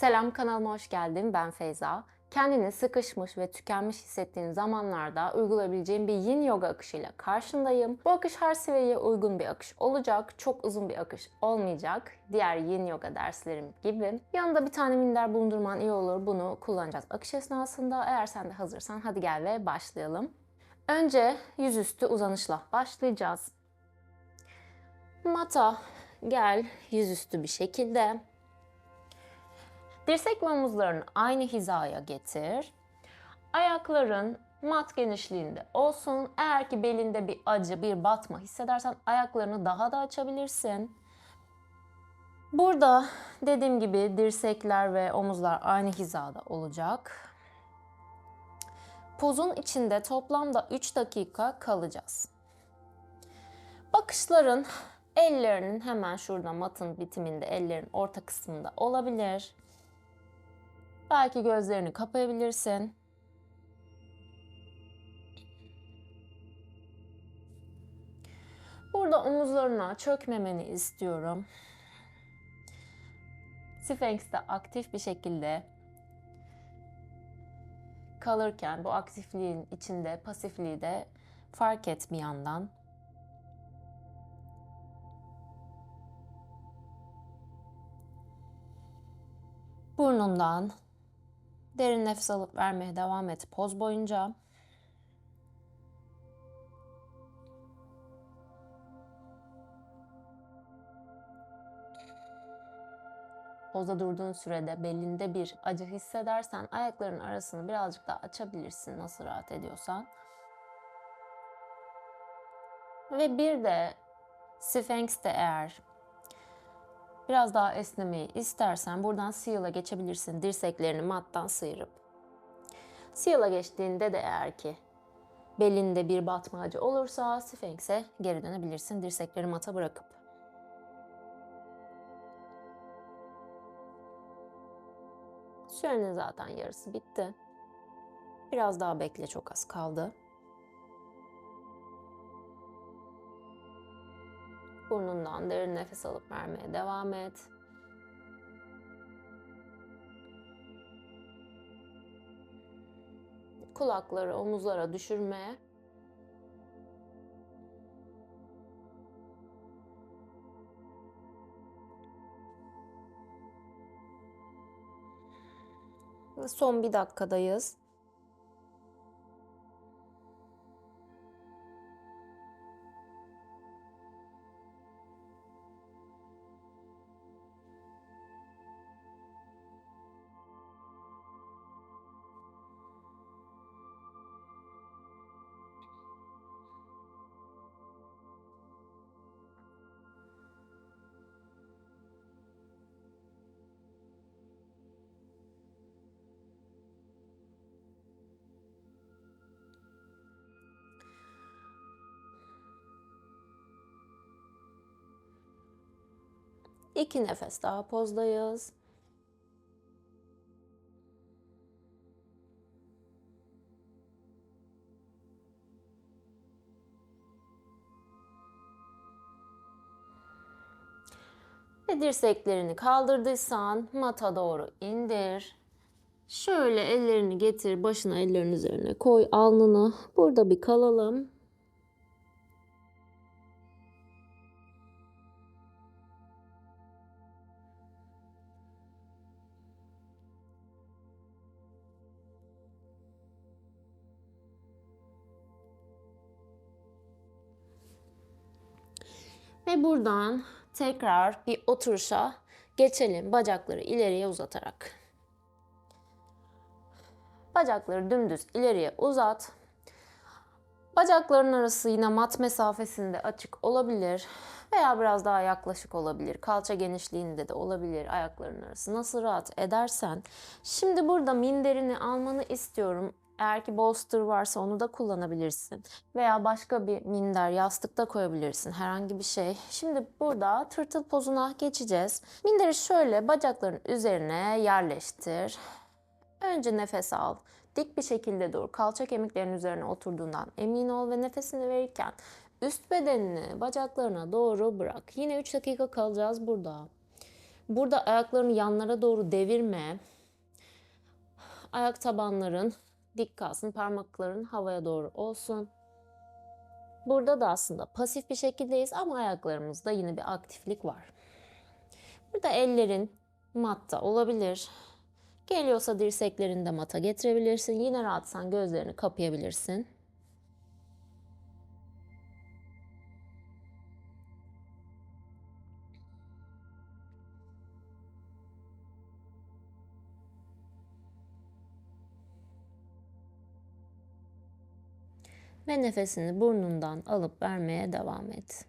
Selam kanalıma hoş geldin. Ben Feyza. Kendini sıkışmış ve tükenmiş hissettiğin zamanlarda uygulayabileceğin bir yin yoga akışıyla karşındayım. Bu akış her seviyeye uygun bir akış olacak. Çok uzun bir akış olmayacak. Diğer yin yoga derslerim gibi. Yanında bir tane minder bulundurman iyi olur. Bunu kullanacağız akış esnasında. Eğer sen de hazırsan hadi gel ve başlayalım. Önce yüzüstü uzanışla başlayacağız. Mata gel yüzüstü bir şekilde. Dirsek ve omuzlarını aynı hizaya getir. Ayakların mat genişliğinde olsun. Eğer ki belinde bir acı, bir batma hissedersen ayaklarını daha da açabilirsin. Burada dediğim gibi dirsekler ve omuzlar aynı hizada olacak. Pozun içinde toplamda 3 dakika kalacağız. Bakışların ellerinin hemen şurada matın bitiminde ellerin orta kısmında olabilir. Belki gözlerini kapayabilirsin. Burada omuzlarına çökmemeni istiyorum. Sphinx de aktif bir şekilde kalırken bu aktifliğin içinde pasifliği de fark et bir yandan. Burnundan derin nefes alıp vermeye devam et poz boyunca. Pozda durduğun sürede belinde bir acı hissedersen ayakların arasını birazcık daha açabilirsin nasıl rahat ediyorsan. Ve bir de Sphinx'te eğer biraz daha esnemeyi istersen buradan Seal'a geçebilirsin. Dirseklerini mattan sıyırıp. Seal'a geçtiğinde de eğer ki belinde bir batma acı olursa Sphinx'e geri dönebilirsin dirsekleri mata bırakıp. Sürenin zaten yarısı bitti. Biraz daha bekle çok az kaldı. Burnundan derin nefes alıp vermeye devam et. Kulakları omuzlara düşürme. Son bir dakikadayız. İki nefes daha pozdayız. Ve dirseklerini kaldırdıysan mata doğru indir. Şöyle ellerini getir, başına ellerin üzerine koy, alnını. Burada bir kalalım. Ve buradan tekrar bir oturuşa geçelim. Bacakları ileriye uzatarak. Bacakları dümdüz ileriye uzat. Bacakların arası yine mat mesafesinde açık olabilir veya biraz daha yaklaşık olabilir. Kalça genişliğinde de olabilir ayakların arası. Nasıl rahat edersen. Şimdi burada minderini almanı istiyorum. Eğer ki bolster varsa onu da kullanabilirsin. Veya başka bir minder, yastıkta koyabilirsin. Herhangi bir şey. Şimdi burada tırtıl pozuna geçeceğiz. Minderi şöyle bacakların üzerine yerleştir. Önce nefes al. Dik bir şekilde dur. Kalça kemiklerinin üzerine oturduğundan emin ol ve nefesini verirken üst bedenini bacaklarına doğru bırak. Yine 3 dakika kalacağız burada. Burada ayaklarını yanlara doğru devirme. Ayak tabanların dik kalsın, parmakların havaya doğru olsun. Burada da aslında pasif bir şekildeyiz ama ayaklarımızda yine bir aktiflik var. Burada ellerin matta olabilir. Geliyorsa dirseklerini de mata getirebilirsin. Yine rahatsan gözlerini kapayabilirsin. Ve nefesini burnundan alıp vermeye devam et.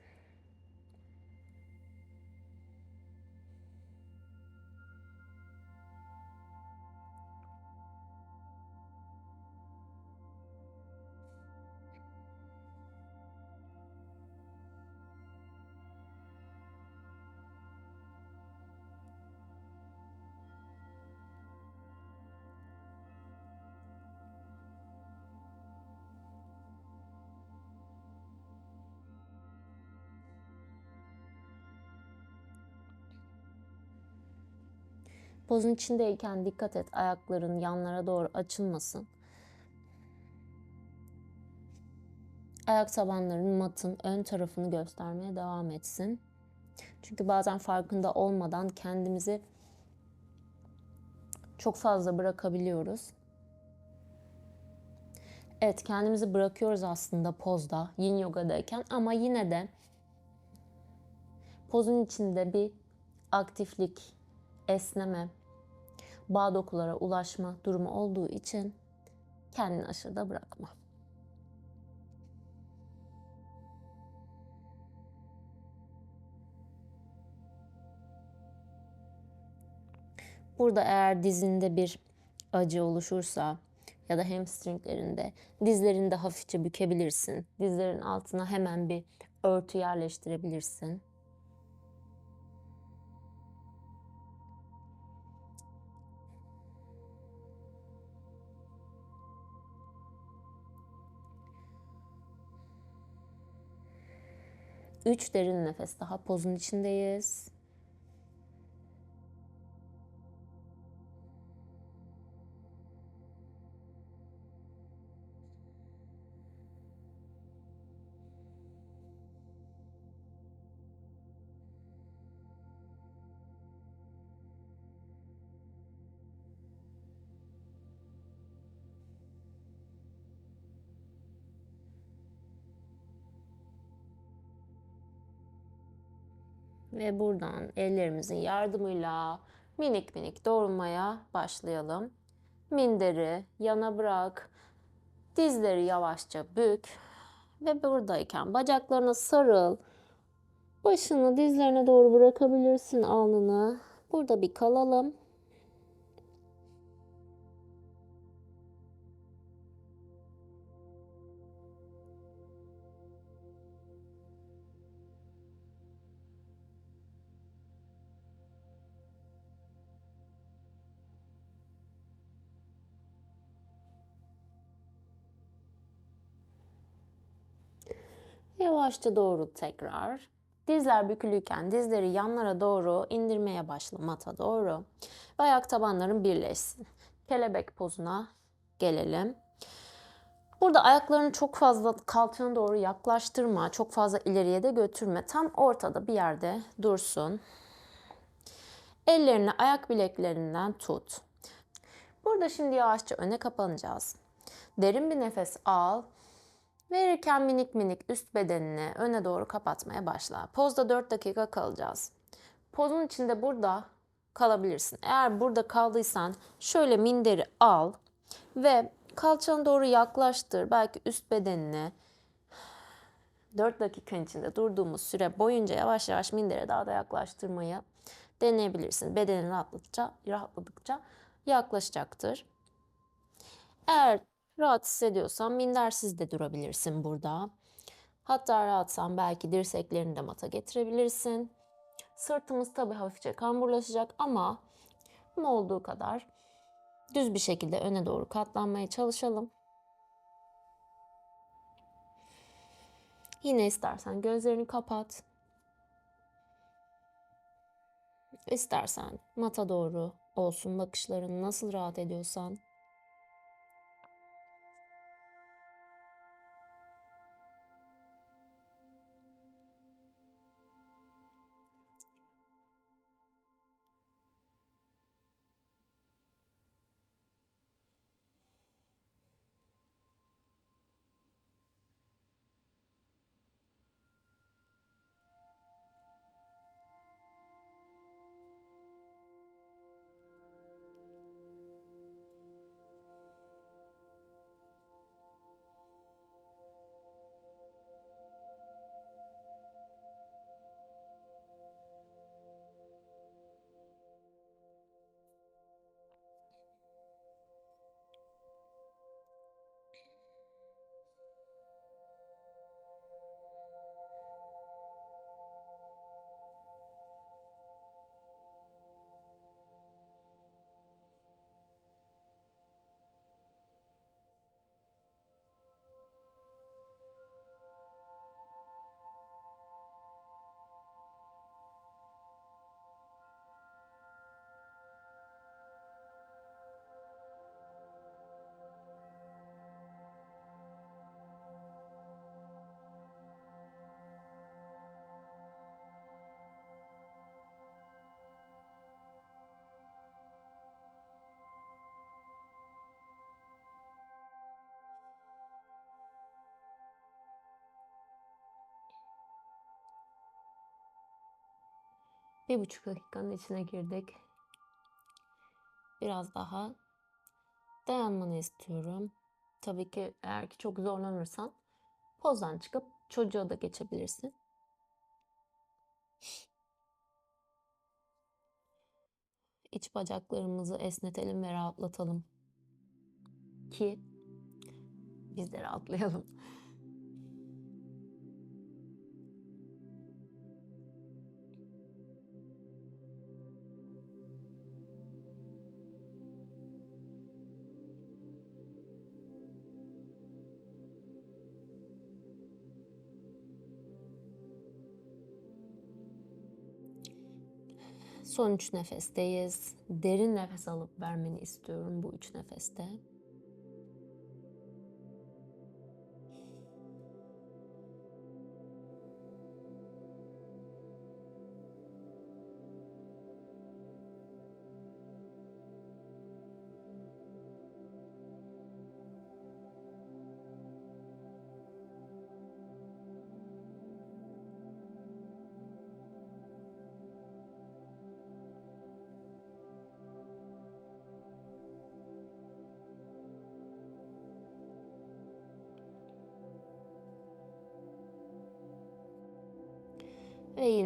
Pozun içindeyken dikkat et ayakların yanlara doğru açılmasın. Ayak tabanların matın ön tarafını göstermeye devam etsin. Çünkü bazen farkında olmadan kendimizi çok fazla bırakabiliyoruz. Evet kendimizi bırakıyoruz aslında pozda, yin yogadayken ama yine de pozun içinde bir aktiflik, esneme, bağ dokulara ulaşma durumu olduğu için kendini aşırıda bırakma. Burada eğer dizinde bir acı oluşursa ya da hamstringlerinde dizlerini de hafifçe bükebilirsin. Dizlerin altına hemen bir örtü yerleştirebilirsin. Üç derin nefes daha pozun içindeyiz. Ve buradan ellerimizin yardımıyla minik minik doğrulmaya başlayalım. Minderi yana bırak. Dizleri yavaşça bük. Ve buradayken bacaklarına sarıl. Başını dizlerine doğru bırakabilirsin alnını. Burada bir kalalım. Yavaşça doğru tekrar. Dizler bükülüyken dizleri yanlara doğru indirmeye başla mata doğru. Ve ayak tabanların birleşsin. Kelebek pozuna gelelim. Burada ayaklarını çok fazla kalçana doğru yaklaştırma. Çok fazla ileriye de götürme. Tam ortada bir yerde dursun. Ellerini ayak bileklerinden tut. Burada şimdi yavaşça öne kapanacağız. Derin bir nefes al. Verirken minik minik üst bedenini öne doğru kapatmaya başla. Pozda 4 dakika kalacağız. Pozun içinde burada kalabilirsin. Eğer burada kaldıysan şöyle minderi al ve kalçana doğru yaklaştır. Belki üst bedenini 4 dakika içinde durduğumuz süre boyunca yavaş yavaş mindere daha da yaklaştırmayı deneyebilirsin. Bedenin rahatladıkça, rahatladıkça yaklaşacaktır. Eğer Rahat hissediyorsan mindersiz de durabilirsin burada. Hatta rahatsan belki dirseklerini de mata getirebilirsin. Sırtımız tabii hafifçe kamburlaşacak ama olduğu kadar düz bir şekilde öne doğru katlanmaya çalışalım. Yine istersen gözlerini kapat. İstersen mata doğru olsun bakışların nasıl rahat ediyorsan. Bir buçuk dakikanın içine girdik. Biraz daha dayanmanı istiyorum. Tabii ki eğer ki çok zorlanırsan pozdan çıkıp çocuğa da geçebilirsin. İç bacaklarımızı esnetelim ve rahatlatalım. Ki biz de rahatlayalım. Son üç nefesteyiz. Derin nefes alıp vermeni istiyorum bu üç nefeste.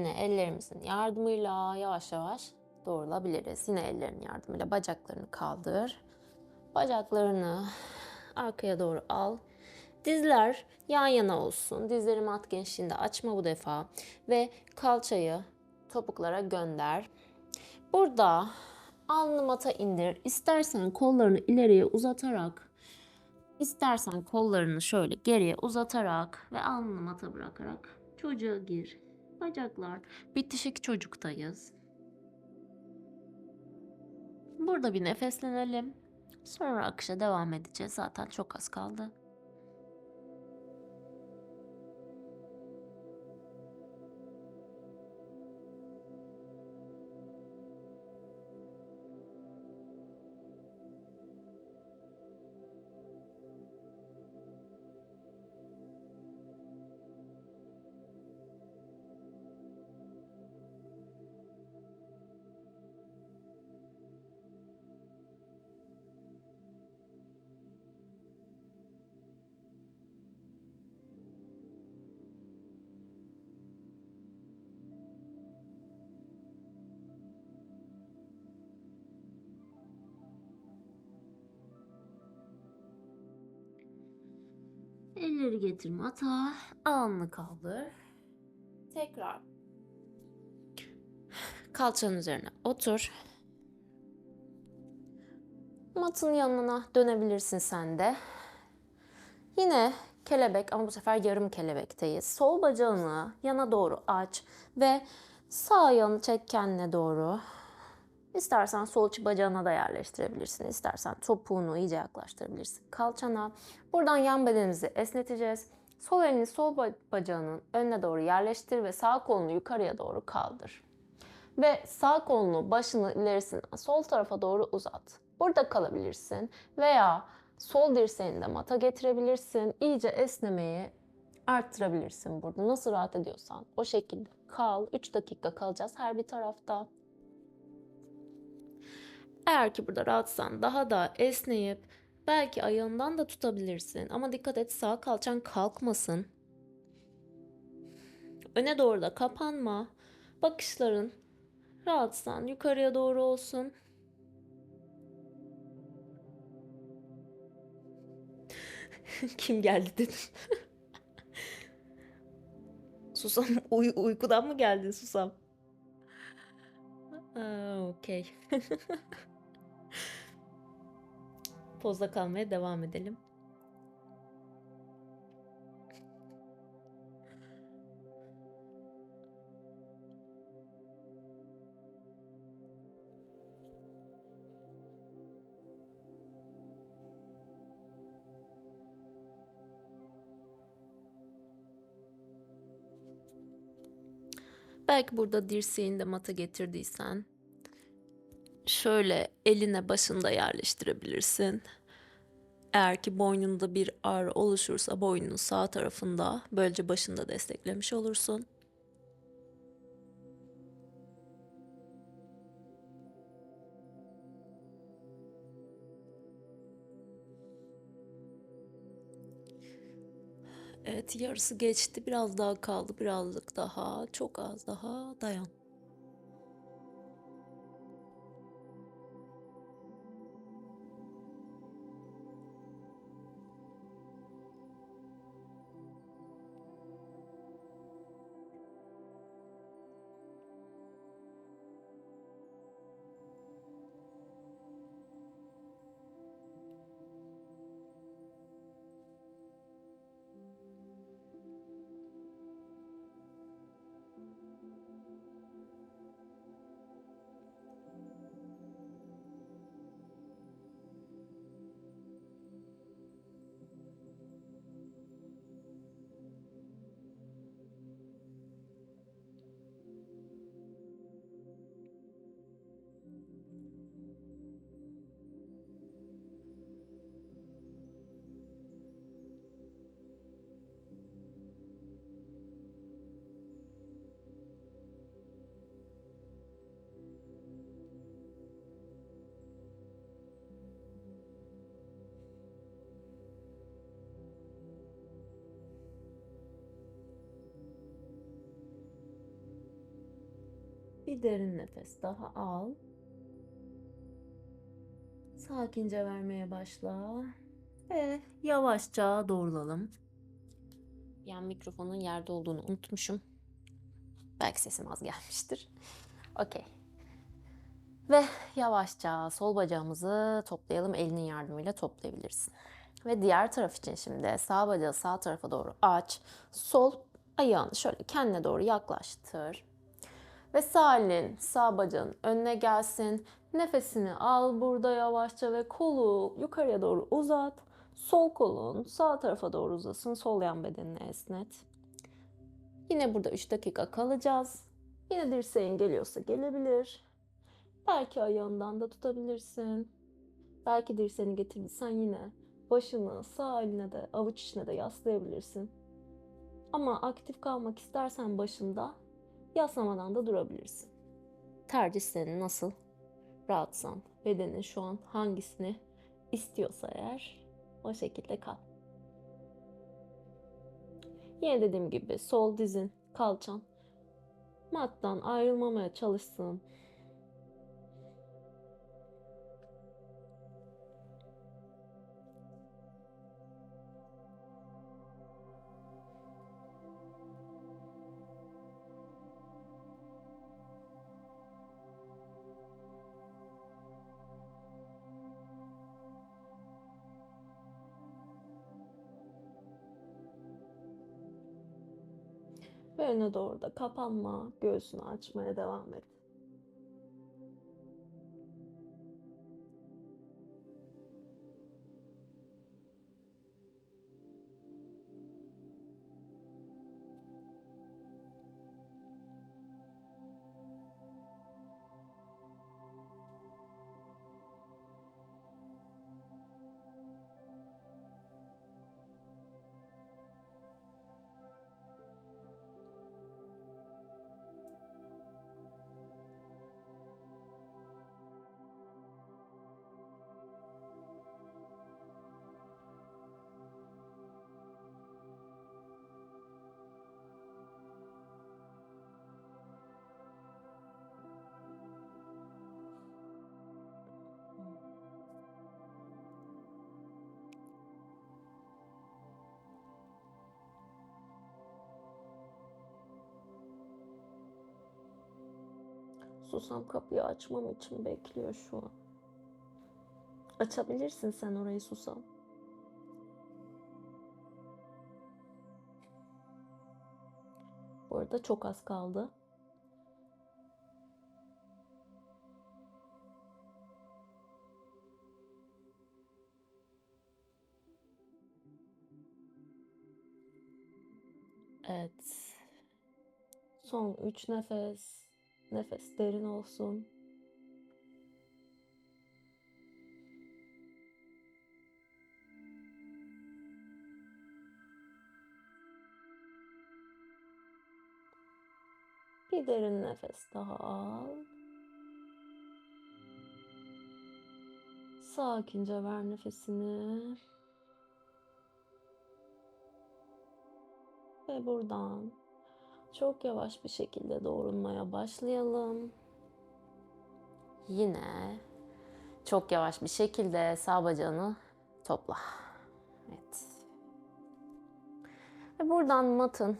Yine ellerimizin yardımıyla yavaş yavaş doğrulabiliriz. Yine ellerin yardımıyla bacaklarını kaldır. Bacaklarını arkaya doğru al. Dizler yan yana olsun. Dizleri mat genişliğinde açma bu defa. Ve kalçayı topuklara gönder. Burada alnı mata indir. İstersen kollarını ileriye uzatarak, istersen kollarını şöyle geriye uzatarak ve alnını mata bırakarak çocuğa gir. Bacaklar bitişik çocuktayız. Burada bir nefeslenelim. Sonra akışa devam edeceğiz. Zaten çok az kaldı. Elleri getir mata. Alnını kaldır. Tekrar. Kalçanın üzerine otur. Matın yanına dönebilirsin sen de. Yine kelebek ama bu sefer yarım kelebekteyiz. Sol bacağını yana doğru aç ve sağ yanı çek kendine doğru. İstersen sol içi bacağına da yerleştirebilirsin. İstersen topuğunu iyice yaklaştırabilirsin. Kalçana. Buradan yan bedenimizi esneteceğiz. Sol elini sol ba- bacağının önüne doğru yerleştir ve sağ kolunu yukarıya doğru kaldır. Ve sağ kolunu başını ilerisinden sol tarafa doğru uzat. Burada kalabilirsin veya sol dirseğini de mata getirebilirsin. İyice esnemeyi arttırabilirsin burada. Nasıl rahat ediyorsan o şekilde kal. 3 dakika kalacağız her bir tarafta. Eğer ki burada rahatsan daha da esneyip belki ayağından da tutabilirsin. Ama dikkat et sağ kalçan kalkmasın. Öne doğru da kapanma. Bakışların rahatsan yukarıya doğru olsun. Kim geldi dedim. Susam uy- uykudan mı geldin Susam? Aa, okey. Pozda kalmaya devam edelim. Belki burada dirseğini mata getirdiysen şöyle eline başında yerleştirebilirsin. Eğer ki boynunda bir ağrı oluşursa boynunun sağ tarafında böylece başında desteklemiş olursun. Evet yarısı geçti. Biraz daha kaldı. Birazcık daha. Çok az daha. Dayan. Bir derin nefes daha al. Sakince vermeye başla. Ve yavaşça doğrulalım. Yani mikrofonun yerde olduğunu unutmuşum. Belki sesim az gelmiştir. Okey. Ve yavaşça sol bacağımızı toplayalım. Elinin yardımıyla toplayabilirsin. Ve diğer taraf için şimdi sağ bacağı sağ tarafa doğru aç. Sol ayağını şöyle kendine doğru yaklaştır. Ve sağ elin sağ bacağın önüne gelsin. Nefesini al burada yavaşça ve kolu yukarıya doğru uzat. Sol kolun sağ tarafa doğru uzasın. Sol yan bedenini esnet. Yine burada 3 dakika kalacağız. Yine dirseğin geliyorsa gelebilir. Belki ayağından da tutabilirsin. Belki dirseğini getirdiysen yine başını sağ eline de avuç içine de yaslayabilirsin. Ama aktif kalmak istersen başında yaslamadan da durabilirsin. Tercih senin nasıl rahatsan, bedenin şu an hangisini istiyorsa eğer o şekilde kal. Yine dediğim gibi sol dizin, kalçan mattan ayrılmamaya çalışsın. Öne doğru da kapanma, göğsünü açmaya devam et. Susam kapıyı açmam için bekliyor şu an. Açabilirsin sen orayı Susam. Bu arada çok az kaldı. Evet. Son 3 nefes. Nefes derin olsun. Bir derin nefes daha al. Sakince ver nefesini. Ve buradan çok yavaş bir şekilde doğrulmaya başlayalım. Yine çok yavaş bir şekilde sağ bacağını topla. Evet. Ve buradan matın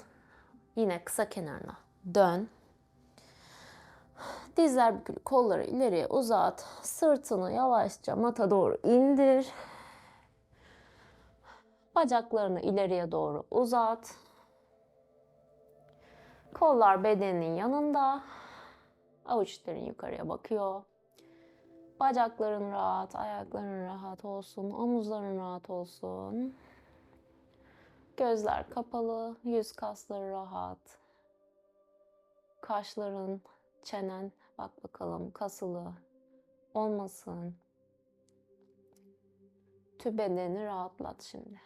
yine kısa kenarına dön. Dizler bükülü, kolları ileriye uzat. Sırtını yavaşça mata doğru indir. Bacaklarını ileriye doğru uzat. Kollar bedenin yanında. Avuçların yukarıya bakıyor. Bacakların rahat, ayakların rahat olsun, omuzların rahat olsun. Gözler kapalı, yüz kasları rahat. Kaşların, çenen bak bakalım kasılı olmasın. Tüm bedeni rahatlat şimdi.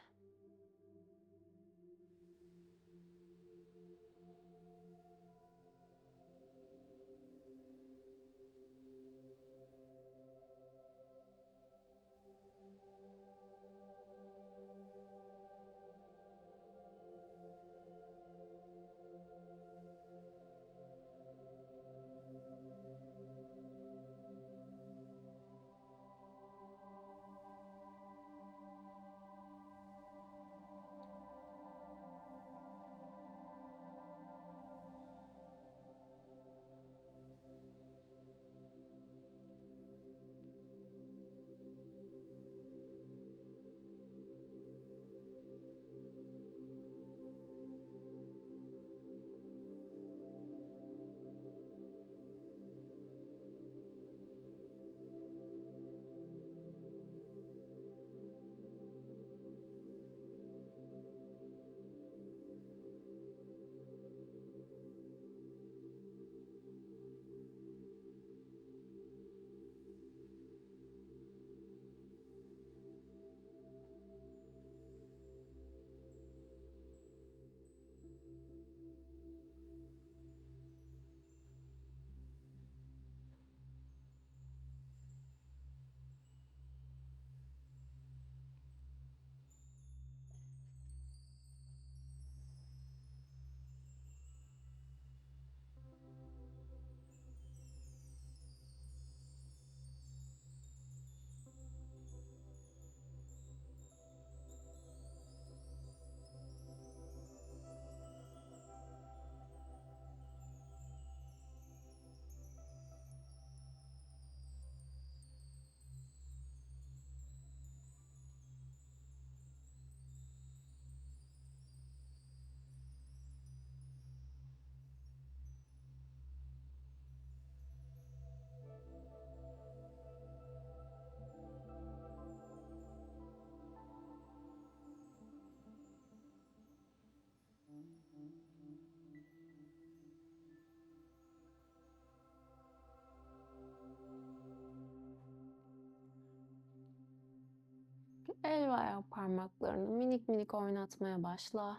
El ve ayak parmaklarını minik minik oynatmaya başla.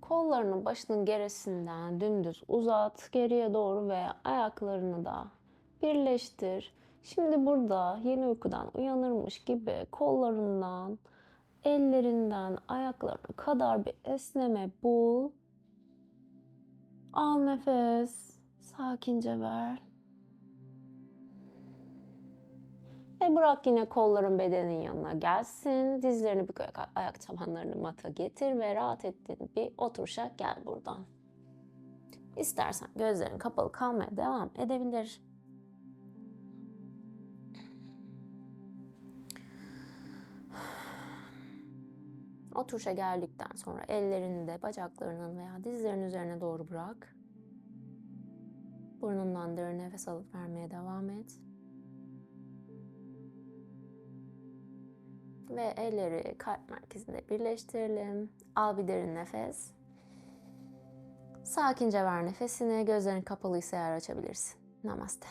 Kollarını başının gerisinden dümdüz uzat geriye doğru ve ayaklarını da birleştir. Şimdi burada yeni uykudan uyanırmış gibi kollarından, ellerinden ayaklarına kadar bir esneme bul. Al nefes, sakince ver. Ve bırak yine kolların bedenin yanına gelsin. Dizlerini bük ayak, ayak tabanlarını mata getir ve rahat ettiğin bir oturuşa gel buradan. İstersen gözlerin kapalı kalmaya devam edebilir. Oturuşa geldikten sonra ellerini de bacaklarının veya dizlerin üzerine doğru bırak. Burnundan derin nefes alıp vermeye devam et. Ve elleri kalp merkezinde birleştirelim. Al bir derin nefes. Sakince ver nefesini. Gözlerin kapalıysa eğer açabilirsin. Namaste.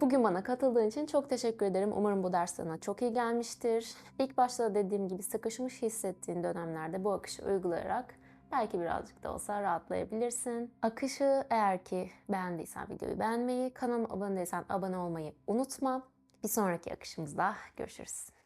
Bugün bana katıldığın için çok teşekkür ederim. Umarım bu ders sana çok iyi gelmiştir. İlk başta da dediğim gibi sıkışmış hissettiğin dönemlerde bu akışı uygulayarak belki birazcık da olsa rahatlayabilirsin. Akışı eğer ki beğendiysen videoyu beğenmeyi, kanalıma abone değilsen abone olmayı unutma. Bir sonraki akışımızda görüşürüz.